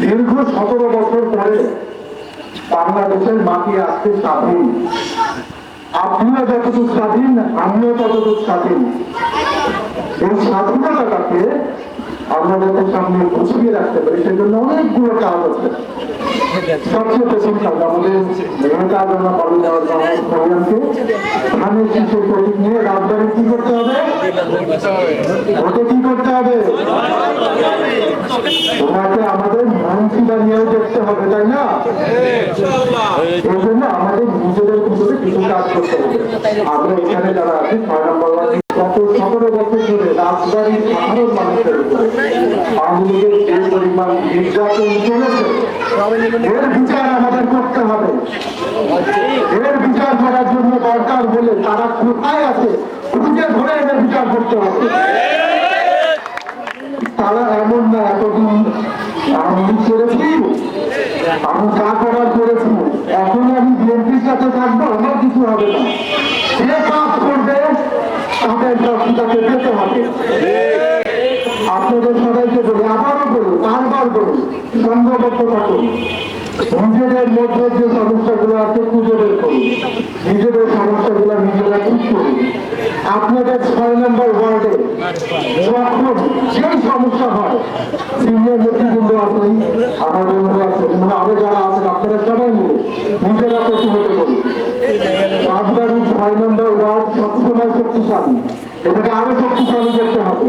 দীর্ঘ সতেরো বছর পরে বাংলাদেশের মাটি আজকে স্বাধীন। আপনিও যতটুকু স্বাধীন, আমিও ততটুকু স্বাধীন। এই স্বাধীনতাটাকে যাতে সামনে গুছিয়ে রাখতে পারি, সেজন্য অনেকগুলো কাজ আছে। প্রথম আমাদের করতে হবে? দেখতে হবে, তাই না? এই জন্য আমাদের নিজেদের কিছু কাজ করতে হবে। আমরা এখানে যারা আছি, ছয় নম্বর এর বিচার করার জন্য দরকার হলে তারা কোথায় আছে, খুঁজে ধরে এদের বিচার করতে হবে। তারা এমন না, এতদিন আমি করেছি, আমি যা করার করেছি, এখন আমি বিএনপির সাথে থাকব, আমার কিছু হবে না। আপনাদের সবাইকে নিজেরা সবাই মিলে নিজেরা প্রতিহত করুন রাজবাড়ি ছয় নম্বর ওয়ার্ড সবসময় শক্তিশালী এটাকে আরও শক্তিশালী করতে হবে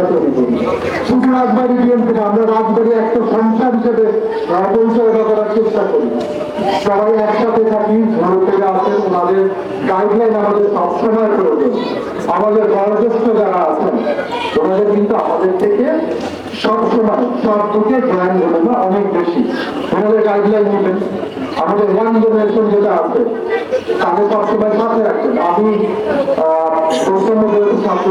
আমরা তৈরি করি শুধু রাজবাড়ি বিএনপি আমরা রাজবাড়ি একটা সংসার হিসেবে পরিচালনা করার চেষ্টা করি। সবাই একসাথে থাকি ঘর থেকে ওনাদের গাইডলাইন আমাদের সবসময় প্রয়োজন। আমাদের বয়োজ্যেষ্ঠ যারা আছেন, ওনাদের কিন্তু আমাদের থেকে সবসময় সব দিকে জ্ঞান দেবেন না, অনেক বেশি। ওনাদের গাইডলাইন নেবেন। আমাদের ইয়াং জেনারেশন যেটা আছে, তাকে সবসময় সাথে রাখবেন। আমি প্রথম ছাত্র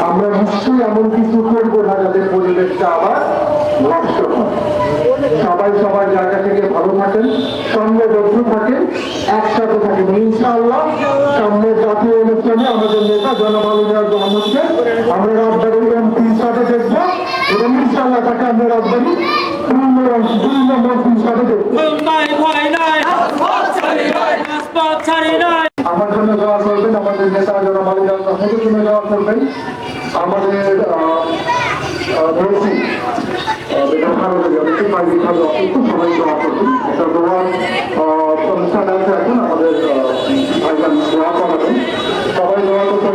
আমরা নিশ্চয়ই এমন কিছু করব না যাতে পরিবেশটা আবার নষ্ট হয় সবাই সবার জায়গা থেকে ভালো থাকেন সংঘবদ্ধ থাকেন একসাথে থাকেন ইনশাআল্লাহ সামনের জাতীয় অনুষ্ঠানে আমাদের নেতা জনমালিনার জনমতকে আমরা রাজবাড়ির এমপির সাথে দেখব এবং ইনশাআল্লাহ তাকে আমরা রাজবাড়ি পূর্ণ পূর্ণ মন্ত্রীর সাথে দেখব আমাদের নেতা যারা জন্য। দোয়া করবেন আমাদের সবাই এখন, আমাদের করাবেন সবাই দোয়া করতে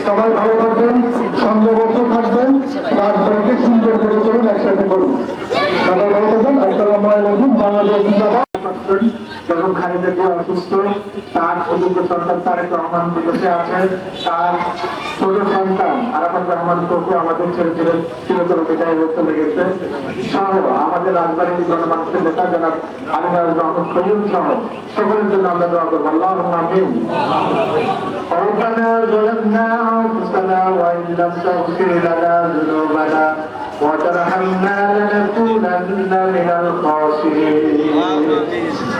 সবাই ভালো থাকবেন সঙ্গবদ্ধ থাকবেন রাজবাড়িকে সুন্দর করে চলুন একসাথে করুন সবাই ভালো থাকবেন আসসালামু আলাইকুম বাংলাদেশ জিন্দাবাদ যখন খালেদা জিয়া অসুস্থ তার অযোগ্য সন্তান তারেক রহমান বিদেশে আছে তার ছোট সন্তান আরাফাত রহমান তবু আমাদের ছেড়ে ছেড়ে চিরতর বিদায় হয়ে চলে গেছে সহ আমাদের রাজবাড়ির গণমানুষের নেতা জনাব আলিমার রহমান খলিল সহ সকলের জন্য আমরা দোয়া করবো আল্লাহ আমিন ربنا ظلمنا أنفسنا وإن لم تغفر لنا ذنوبنا وترحمنا لنكونن من الخاسرين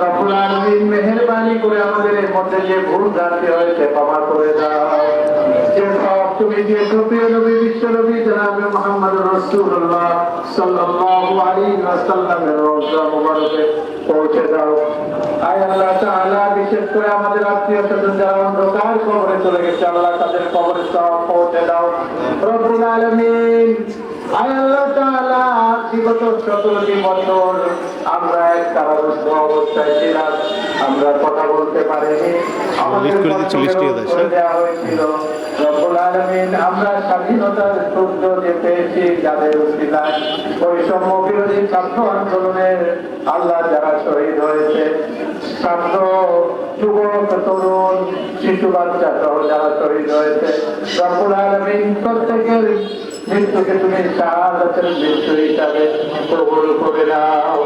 রব্বুল আলামিন মেহেরবানি করে আমাদের এর মধ্যে যে ভুল ভ্রান্তি হয়েছে, ক্ষমা করে দাও। যে সব তুমি যে প্রিয় নবী, বিশ্ব নবী, জনাবে মোহাম্মদ রাসূলুল্লাহ সাল্লাল্লাহু আলাইহি আল্লাহ বিগত সতেরোটি বছর আমরা এক কারারুদ্ধ অবস্থায় ছিলাম। আমরা কথা বলতে পারিনি। আমাদের দেওয়া হয়েছিল আমরা স্বাধীনতার সূর্য যে পেয়েছি যাদের উসিলায় বৈষম্য বিরোধী ছাত্র আন্দোলনের আল্লাহ যারা শহীদ হয়েছে ছাত্র যুবক তরুণ শিশু বাচ্চা সহ যারা শহীদ হয়েছে রব্বুল আলামিন প্রত্যেকের মৃত্যুকে তুমি শাহাদাতের মৃত্যু হিসাবে কবুল করে দাও